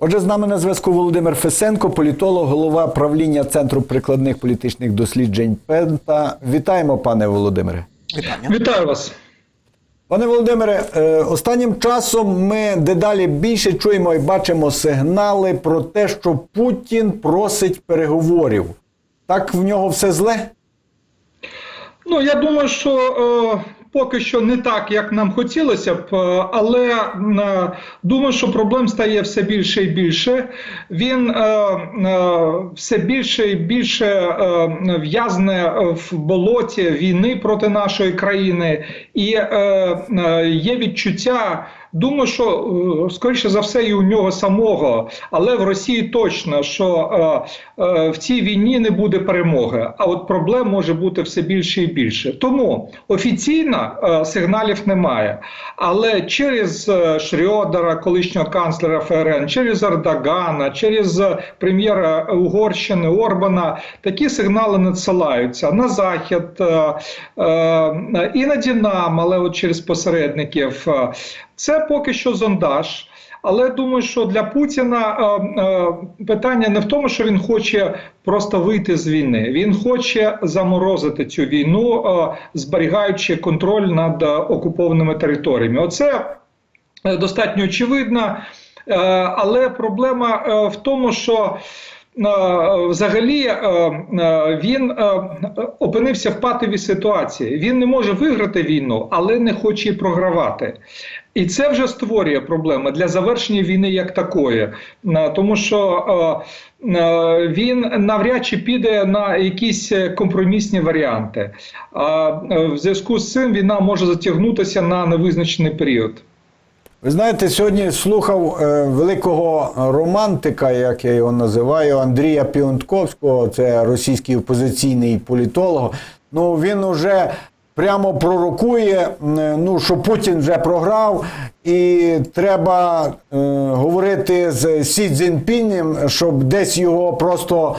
Отже, з нами на зв'язку Володимир Фесенко, політолог, голова правління Центру прикладних політичних досліджень Пента. Вітаємо, пане Володимире. Вітаю вас. Пане Володимире, е, останнім часом ми дедалі більше чуємо і бачимо сигнали про те, що Путін просить переговорів. Так в нього все зле? Ну я думаю, що е, поки що не так, як нам хотілося б, е, але е, думаю, що проблем стає все більше і більше. Він е, все більше і більше в'язне в болоті війни проти нашої країни, і є відчуття. Думаю, що е, скоріше за все і у нього самого, але в Росії точно, що е, е, в цій війні не буде перемоги. А от проблем може бути все більше і більше. Тому офіційно сигналів немає. Але через Шрьодера, колишнього канцлера ФРН, через Ердогана, через прем'єра Угорщини Орбана такі сигнали надсилаються на захід, іноді нам, але от через посередників. Це поки що зондаж. Але думаю, що для Путіна е, е, питання не в тому, що він хоче просто вийти з війни. Він хоче заморозити цю війну, е, зберігаючи контроль над е, окупованими територіями. Оце е, достатньо очевидно. Е, але проблема е, в тому, що взагалі е, е, він е, опинився в патовій ситуації. Він не може виграти війну, але не хоче і програвати. І це вже створює проблеми для завершення війни як такої, Е, тому що е, е, він навряд чи піде на якісь компромісні варіанти. А е, в зв'язку з цим війна може затягнутися на невизначений період. Ви знаєте, сьогодні слухав е, великого романтика, як я його називаю, Андрія Піонтковського, це російський опозиційний політолог. Ну він уже прямо пророкує, ну, що Путін вже програв, і треба е, говорити з Сі Цзіньпінем, щоб десь його просто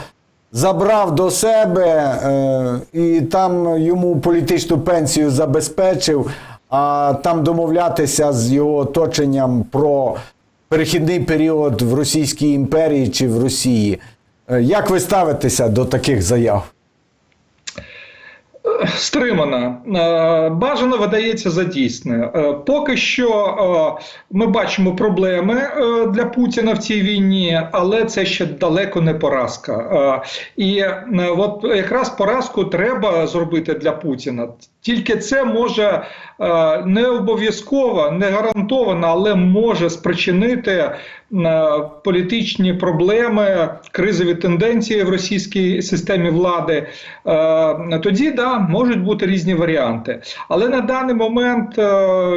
забрав до себе е, і там йому політичну пенсію забезпечив, а там домовлятися з його оточенням про перехідний період в Російській імперії чи в Росії. Е, Як ви ставитеся до таких заяв? Стримана Е, бажано видається за дійсне. Е, Поки що е, ми бачимо проблеми е, для Путіна в цій війні, але це ще далеко не поразка. Е, І е, от якраз поразку треба зробити для Путіна. Тільки це може е, не обов'язково, не гарантовано, але може спричинити е, політичні проблеми, кризові тенденції в російській системі влади. Е, Тоді да, можуть бути різні варіанти. Але на даний момент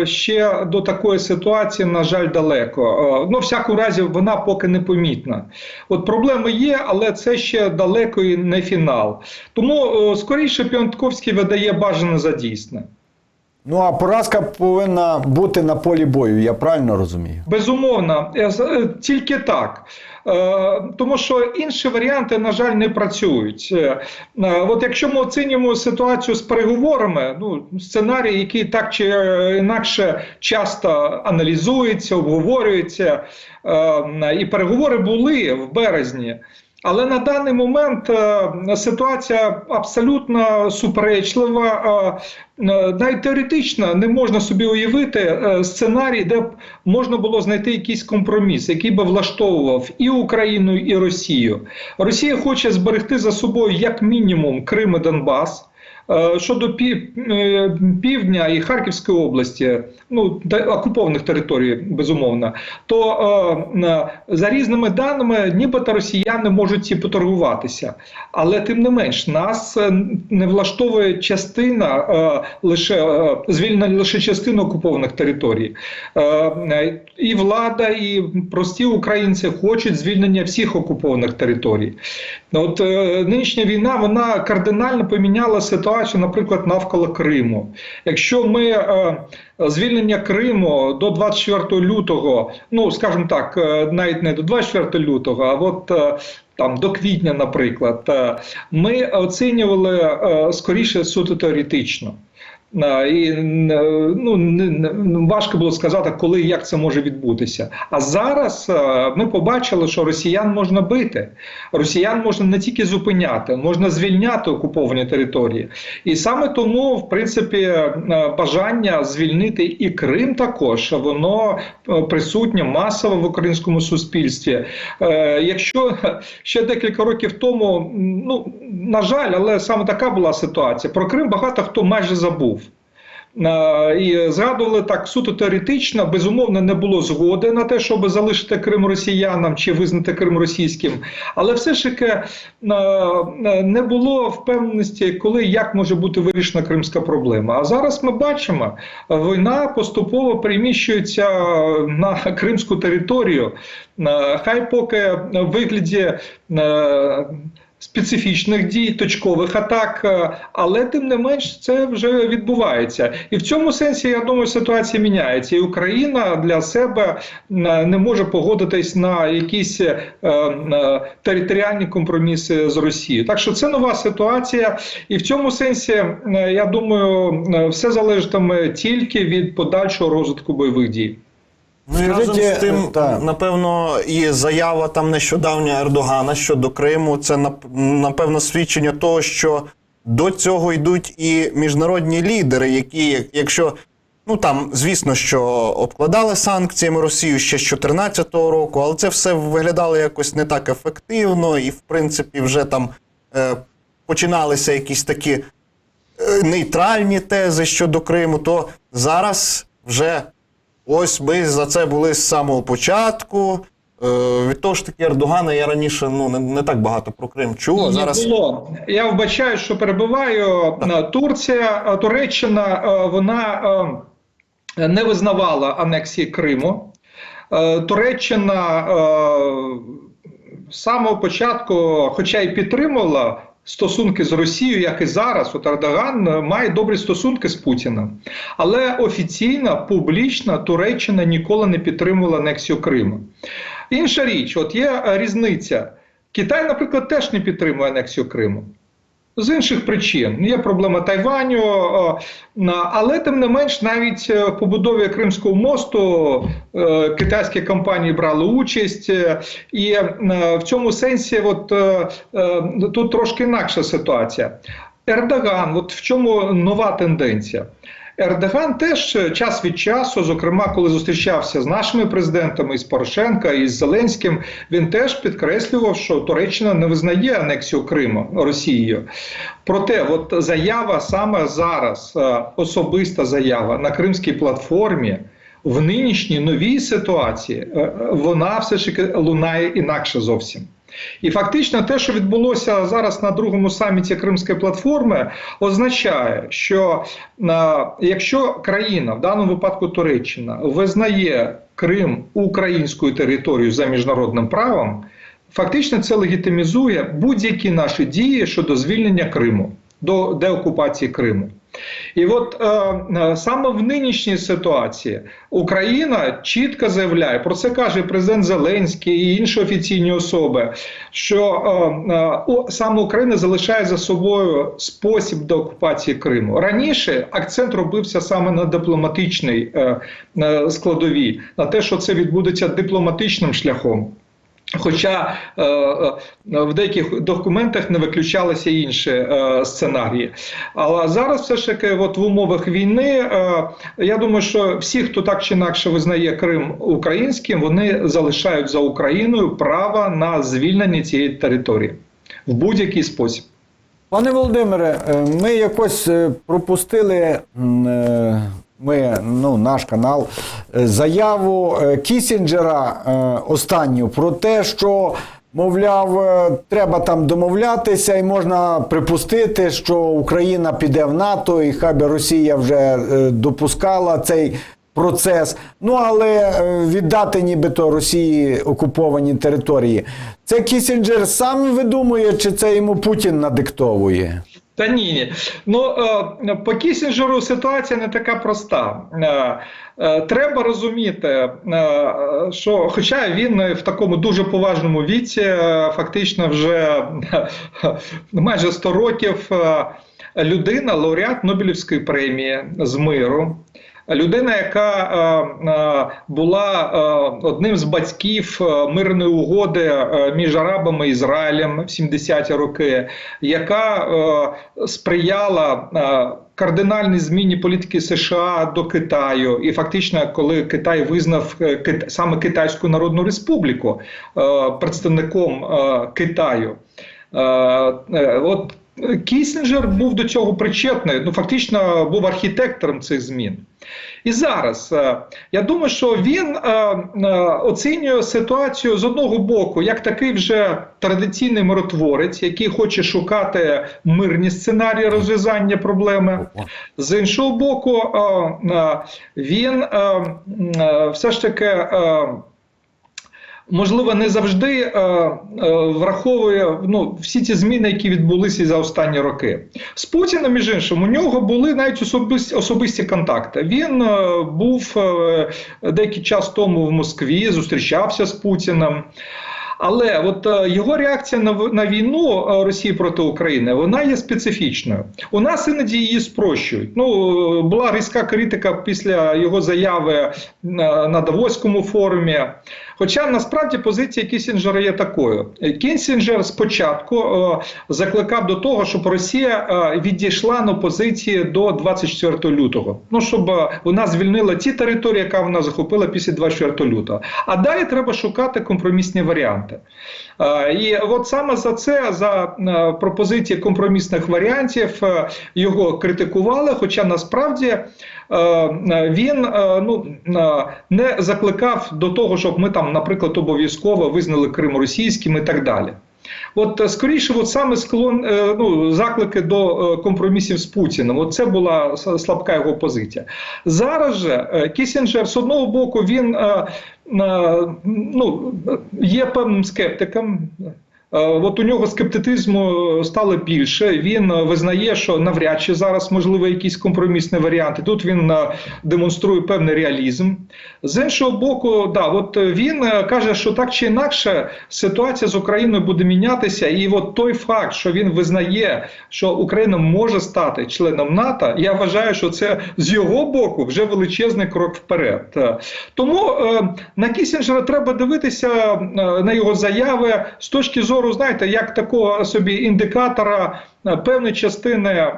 ще до такої ситуації, на жаль, далеко. Ну, в всякому разі, вона поки не помітна. От проблеми є, але це ще далеко і не фінал. Тому скоріше Піонтковський видає бажане за дійсне. Ну а поразка повинна бути на полі бою, я правильно розумію? Безумовно, е, тільки так. Е, Тому що інші варіанти, на жаль, не працюють. Е, От якщо ми оцінюємо ситуацію з переговорами, ну сценарій, який так чи інакше часто аналізується, обговорюється, і переговори були в березні. Але на даний момент е, ситуація абсолютно суперечлива. Е, е, навіть теоретично не можна собі уявити сценарій, де б можна було знайти якийсь компроміс, який би влаштовував і Україну, і Росію. Росія хоче зберегти за собою як мінімум Крим і Донбас. Е, Щодо е, півдня і Харківської області, ну окупованих територій, безумовно, то е, за різними даними, нібито росіяни можуть ці поторгуватися. Але тим не менш, нас не влаштовує частина лише звільнення лише частини окупованих територій. І влада, і прості українці хочуть звільнення всіх окупованих територій. От нинішня війна вона кардинально поміняла ситуацію, наприклад, навколо Криму. Якщо ми е, звільнення Криму до 24 лютого, ну скажімо так, е, навіть не до 24 лютого, а от е, там до квітня, наприклад, е, ми оцінювали е, скоріше суто теоретично. Е, І е, ну, не- важко було сказати, коли і як це може відбутися. А зараз е, ми побачили, що росіян можна бити. Росіян можна не тільки зупиняти, можна звільняти окуповані території. І саме тому, в принципі, бажання звільнити і Крим також воно присутнє масово в українському суспільстві. Якщо ще декілька років тому, ну на жаль, але саме така була ситуація. Про Крим багато хто майже забув. І згадували так суто теоретично, безумовно, не було згоди на те, щоб залишити Крим росіянам чи визнати Крим російським. Але все ж таки не було впевненості, коли як може бути вирішена кримська проблема. А зараз ми бачимо, війна поступово переміщується на кримську територію. Хай поки в вигляді. Специфічних дій, точкових атак, е, але тим не менш це вже відбувається, і в цьому сенсі я думаю, ситуація міняється. І Україна для себе е, не може погодитись на якісь е, е, територіальні компроміси з Росією. Так що це нова ситуація, і в цьому сенсі е, я думаю, все залежатиме тільки від подальшого розвитку бойових дій. Ну і разом з тим, так. напевно, і заява там нещодавня Ердогана щодо Криму, це напевно свідчення того, що до цього йдуть і міжнародні лідери, які, якщо ну там, звісно, що обкладали санкціями Росію ще з 2014 року, але це все виглядало якось не так ефективно, і в принципі вже там е, починалися якісь такі е, нейтральні тези щодо Криму, то зараз вже ось ми за це були з самого початку. Е, від того ж таки Ердогана я раніше ну, не, не так багато про Крим чув, а зараз було. Я вбачаю, що перебуваю. Е, Турція, Туреччина, е, вона е, не визнавала анексії Криму. Туреччина з самого початку, хоча й підтримувала стосунки з Росією, як і зараз, от Ердоган е, має добрі стосунки з Путіним. Але офіційно, публічно Туреччина ніколи не підтримувала анексію Криму. Інша річ, от є е, різниця. Китай, наприклад, теж не підтримує анексію Криму. З інших причин є проблема Тайваню, е, але тим не менш, навіть е, в побудові Кримського мосту е, китайські компанії брали участь, е, і е, в цьому сенсі, от е, е, тут трошки інакша ситуація. Ердоган, от в чому нова тенденція? Ердоган теж час від часу, зокрема, коли зустрічався з нашими президентами, і з Порошенка, і з Зеленським, він теж підкреслював, що Туреччина не визнає анексію Криму Росією. Проте, от заява саме зараз, е, особиста заява на кримській платформі. В нинішній новій ситуації е, е, вона все ж лунає інакше зовсім. І фактично те, що відбулося зараз на другому саміті Кримської платформи, означає, що е, якщо країна, в даному випадку Туреччина, визнає Крим українською територією за міжнародним правом, фактично це легітимізує будь-які наші дії щодо звільнення Криму до деокупації Криму. І от е, е, саме в нинішній ситуації Україна чітко заявляє, про це каже президент Зеленський і інші офіційні особи, що е, е, саме Україна залишає за собою спосіб деокупації Криму. Раніше акцент робився саме на дипломатичній е, е, складовій, на те, що це відбудеться дипломатичним шляхом. Хоча е, е, в деяких документах не виключалися інші е, сценарії. Але зараз все ж таки, от в умовах війни, е, я думаю, що всі, хто так чи інакше визнає Крим українським, вони залишають за Україною право на звільнення цієї території в будь-який спосіб. Пане Володимире, е, ми якось е, пропустили. е, Ми, ну, наш канал, е, заяву е, Кісінджера е, останню про те, що, мовляв, треба там домовлятися, і можна припустити, що Україна піде в НАТО, і хай би Росія вже допускала цей процес. Ну але віддати нібито Росії окуповані території. Це Кісінджер сам видумує, чи це йому Путін надиктовує? Та ні. Ну е, по Кісінджеру ситуація не така проста. Е, е, Треба розуміти, що, хоча він в такому дуже поважному віці, фактично вже майже 100 років. людина, лауреат Нобелівської премії з миру. Людина, яка е, е, була е, одним з батьків мирної угоди між Арабами і Ізраїлем в 70-ті роки, яка сприяла кардинальній зміні політики США до Китаю, і фактично, коли Китай визнав саме Китайську Народну Республіку представником Китаю. От Кісінджер був до цього причетний, ну фактично був архітектором цих змін. І зараз е, я думаю, що він е, е, оцінює ситуацію з одного боку, як такий вже традиційний миротворець, який хоче шукати мирні сценарії розв'язання проблеми. З іншого боку, він все ж таки. Можливо, не завжди е, е, враховує ну, всі ці зміни, які відбулися за останні роки. З Путіним, між іншим, у нього були навіть особисті, особисті контакти. Він е, був е, деякий час тому в Москві, зустрічався з Путіним. Але от е, його реакція на, на війну е, Росії проти України вона є специфічною. У нас іноді її спрощують. Ну е, була різка критика після його заяви на Давоському форумі. Хоча насправді позиція Кісінджера є такою. Кісінджер спочатку е, закликав до того, щоб Росія е, відійшла на позиції до 24 лютого. Ну щоб е, вона звільнила ті території, яка вона захопила після 24 лютого. А далі треба шукати компромісні варіанти. Е, І от саме за це, за е, пропозиції компромісних варіантів, е, його критикували. Хоча насправді він е, ну, е, не закликав до того, щоб ми там, наприклад, обов'язково визнали Крим російським і так далі. От е, скоріше, от саме склон е, ну, заклики до е, компромісів з Путіним. От це була слабка його позиція. Зараз же е, Кісінджер з одного боку він е, е, ну, є певним скептиком. Е, От у нього скептицизму стало більше. Він е, визнає, що навряд чи зараз можливо якісь компромісні варіанти. Тут він е, демонструє певний реалізм. З іншого боку, да, от е, він е, каже, що так чи інакше ситуація з Україною буде мінятися, і от той факт, що він визнає, що Україна може стати членом НАТО, я вважаю, що це з його боку вже величезний крок вперед. Е, Тому е, на Кісінджера треба дивитися е, на його заяви з точки зору, знаєте, як такого собі індикатора е, певної частини е,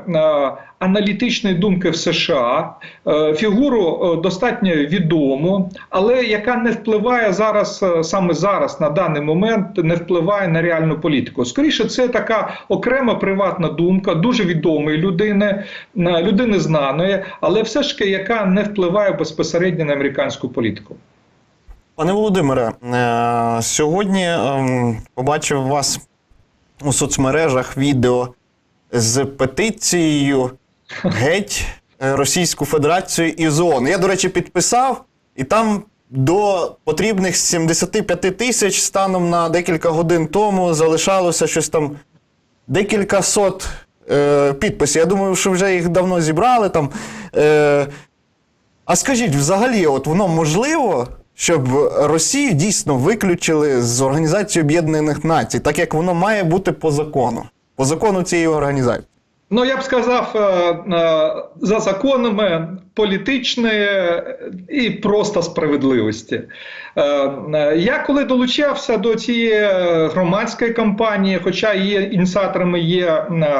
аналітичної думки в США, е, фігуру достатньо відому, але яка не впливає зараз, саме зараз, на даний момент, не впливає на реальну політику. Скоріше, це така окрема приватна думка, дуже відомої людини, людини знаної, але все ж таки, яка не впливає безпосередньо на американську політику. Пане Володимире, е, сьогодні ем, побачив вас у соцмережах відео з петицією геть Російську Федерацію із ООН. Я, до речі, підписав, і там до потрібних 75 тисяч станом на декілька годин тому залишалося щось там декілька сот е, підписів. Я думаю, що вже їх давно зібрали там. Е, а скажіть, взагалі, от воно можливо, щоб Росію дійсно виключили з Організації Об'єднаних Націй, так як воно має бути по закону, по закону цієї організації. Ну, я б сказав, е, е, за законами політичної і просто справедливості. Е, е, Я коли долучався до цієї громадської кампанії, хоча є ініціаторами є е,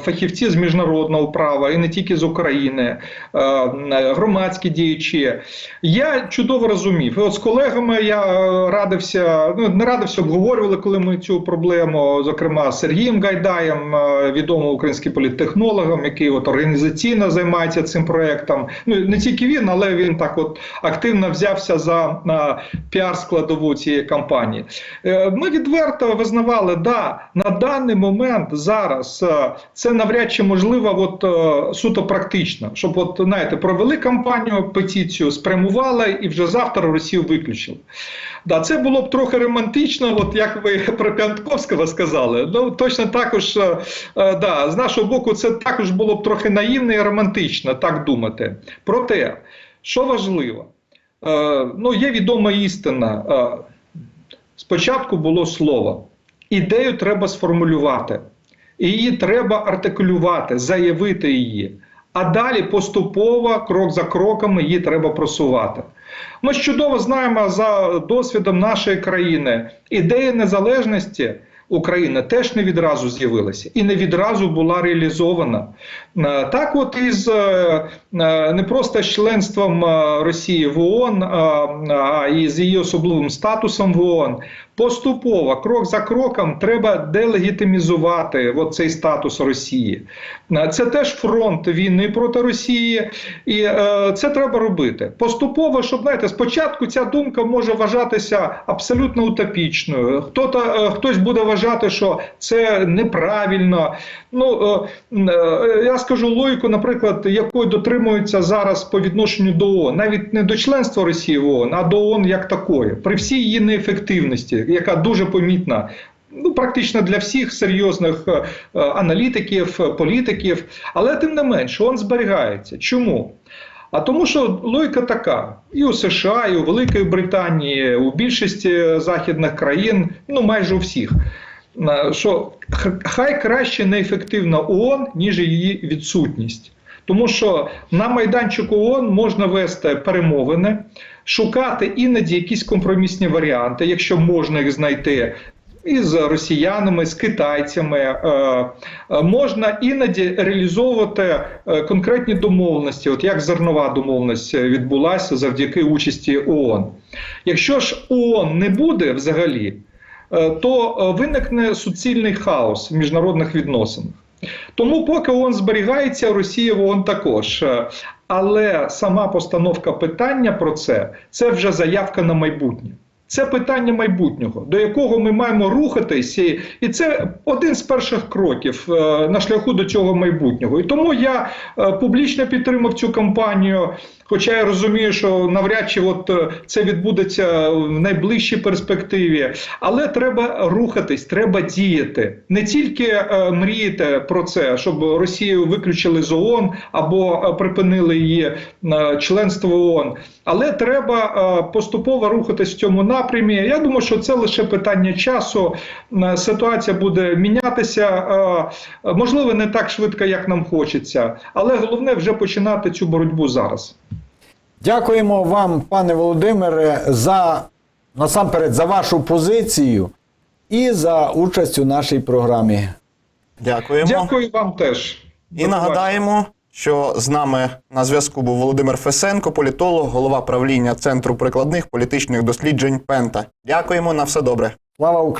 фахівці з міжнародного права і не тільки з України, громадські діячі, я чудово розумів. І от з колегами я радився, ну не радився, обговорювали, коли ми цю проблему, зокрема з Сергієм Гайдаєм, відомим українським політтехнологом, який от організаційно займається цим проектом. Ну не тільки він, але він так от активно взявся за піар складову цієї кампанії. Е, Ми відверто визнавали, да, на даний момент зараз е, це навряд чи можливо, от е, суто практично, щоб от знаєте, провели кампанію, петицію спрямували і вже завтра Росію виключили. Да, це було б трохи романтично, от як ви про П'ятковського сказали. Ну точно також да, з нашого боку, це також було б трохи наївно і романтично так думати. Проте, що важливо, е, ну є відома істина. Е, спочатку було слово. Ідею треба сформулювати. Її треба артикулювати, заявити її. А далі поступово, крок за кроком, її треба просувати. Ми чудово знаємо за досвідом нашої країни, ідея незалежності України теж не відразу з'явилася і не відразу була реалізована. Е, Так, от із е, е, не просто членством Росії в ООН, а і з її особливим статусом в ООН, поступово, крок за кроком, треба делегітимізувати от цей статус Росії. Е, Це теж фронт війни проти Росії, і е, це треба робити. Поступово, щоб знаєте, спочатку ця думка може вважатися абсолютно утопічною. Хто-то, е, хтось буде вважати, що це неправильно. Ну е, е, я скажу логіку, наприклад, якої дотримуються зараз по відношенню до ООН, навіть не до членства Росії в ООН, а до ООН як такої, при всій її неефективності, яка дуже помітна. Ну, практично для всіх серйозних е, аналітиків, політиків, але тим не менше, він зберігається. Чому? А тому, що логіка така: і у США, і у Великої Британії, у більшості західних країн, ну майже у всіх, е, що хай краще неефективна ООН, ніж її відсутність. Тому що на майданчику ООН можна вести перемовини, шукати іноді якісь компромісні варіанти, якщо можна їх знайти. І з росіянами, з китайцями е, е, можна іноді реалізовувати е, конкретні домовленості, от як зернова домовленість відбулася завдяки участі ООН. Якщо ж ООН не буде взагалі, то виникне суцільний хаос в міжнародних відносинах. Тому, поки ООН зберігається, Росія в ООН також. Е, Але сама постановка питання про це це вже заявка на майбутнє. Це питання майбутнього, до якого ми маємо рухатися, і- це один з перших кроків е, на шляху до цього майбутнього. І тому я е, публічно підтримав цю кампанію. Хоча я розумію, що навряд чи от е, це відбудеться в найближчій перспективі, але треба рухатись, треба діяти. Не тільки е, мріяти про це, щоб Росію виключили з ООН або е, припинили її членство ООН, але треба поступово рухатись в цьому напрямі. Я думаю, що це лише питання часу. Ситуація буде мінятися, можливо, не так швидко, як нам хочеться, але головне вже починати цю боротьбу зараз. Дякуємо вам, пане Володимире, за насамперед за вашу позицію і за участь у нашій програмі. Дякуємо. Дякую вам теж. І нагадаємо, що з нами на зв'язку був Володимир Фесенко, політолог, голова правління Центру прикладних політичних досліджень Пента. Дякуємо на все добре. Слава Україні!